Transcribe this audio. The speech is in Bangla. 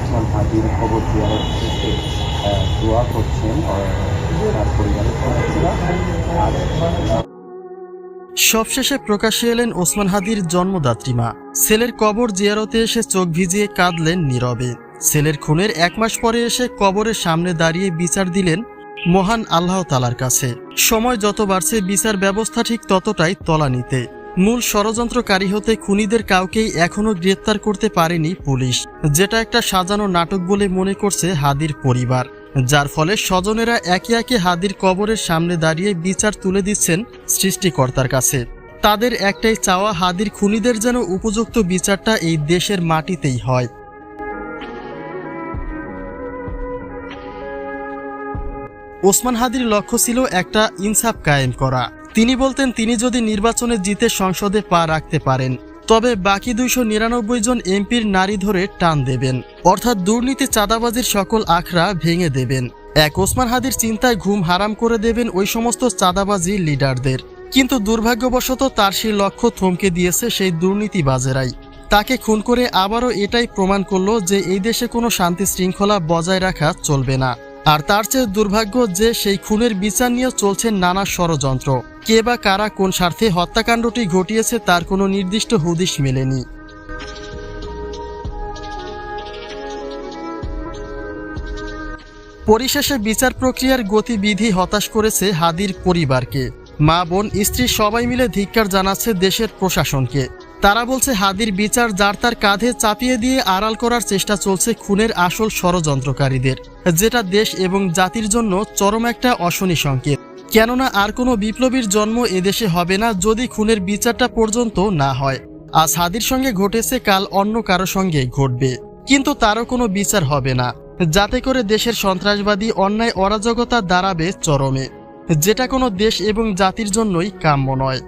ওসমান হাদির খবর দেওয়ার শেষে দোয়া করছেন তার পরিবারের সদস্যরা। আর সবশেষে প্রকাশ্যে এলেন ওসমান হাদির জন্মদাত্রী মা। ছেলের কবর জিয়ারতে এসে চোখ ভিজিয়ে কাঁদলেন নীরবে। ছেলের খুনের এক মাস পরে এসে কবরের সামনে দাঁড়িয়ে বিচার দিলেন মহান আল্লাহ তালার কাছে। সময় যত বাড়ছে, বিচার ব্যবস্থা ঠিক ততটাই তলানিতে। মূল ষড়যন্ত্রকারী হতে খুনিদের কাউকেই এখনও গ্রেপ্তার করতে পারেনি পুলিশ, যেটা একটা সাজানো নাটক বলে মনে করছে হাদির পরিবার। যার ফলে স্বজনেরা একে একে হাদির কবরের সামনে দাঁড়িয়ে বিচার তুলে দিচ্ছেন সৃষ্টিকর্তার কাছে। তাদের একটাই চাওয়া হাদির খুনিদের যেন উপযুক্ত বিচারটা এই দেশের মাটিতেই হয়। ওসমান হাদির লক্ষ্য ছিল একটা ইনসাফ কায়েম করা। তিনি বলতেন, তিনি যদি নির্বাচনে জিতে সংসদে পা রাখতে পারেন, তবে বাকি দুইশো নিরানব্বই জন এমপির নারী ধরে টান দেবেন। অর্থাৎ দুর্নীতি, চাঁদাবাজির সকল আখড়া ভেঙে দেবেন। এক ওসমান হাদির চিন্তায় ঘুম হারাম করে দেবেন ওই সমস্ত চাঁদাবাজি লিডারদের। কিন্তু দুর্ভাগ্যবশত তার সেই লক্ষ্য থমকে দিয়েছে সেই দুর্নীতিবাজেরাই। তাকে খুন করে আবারও এটাই প্রমাণ করল যে এই দেশে কোনো শান্তি শৃঙ্খলা বজায় রাখা চলবে না। আর তার চেয়ে দুর্ভাগ্য যে সেই খুনের বিচার নিয়ে চলছে নানা ষড়যন্ত্র। কে বা কারা কোন স্বার্থে হত্যাকাণ্ডটি ঘটিয়েছে তার কোনো নির্দিষ্ট হুদিশ মেলেনি। পরিশেষে বিচার প্রক্রিয়ার গতিবিধি হতাশ করেছে হাদির পরিবারকে। মা, বোন, স্ত্রী সবাই মিলে ধিক্কার জানাচ্ছে দেশের প্রশাসনকে। তারা বলছে হাদির বিচার যার তার কাঁধে চাপিয়ে দিয়ে আড়াল করার চেষ্টা চলছে খুনের আসল ষড়যন্ত্রকারীদের, যেটা দেশ এবং জাতির জন্য চরম একটা অশনি সংকেত। কেননা আর কোনো বিপ্লবীর জন্ম এদেশে হবে না যদি খুনের বিচারটা পর্যন্ত না হয়। আর হাদির সঙ্গে ঘটেছে, কাল অন্য কারও সঙ্গে ঘটবে। কিন্তু তারও কোনো বিচার হবে না। যাতে করে দেশের সন্ত্রাসবাদী অন্যায় অরাজকতা দাঁড়াবে চরমে। যেটা কোনো দেশ এবং জাতির জন্যই কাম্য নয়।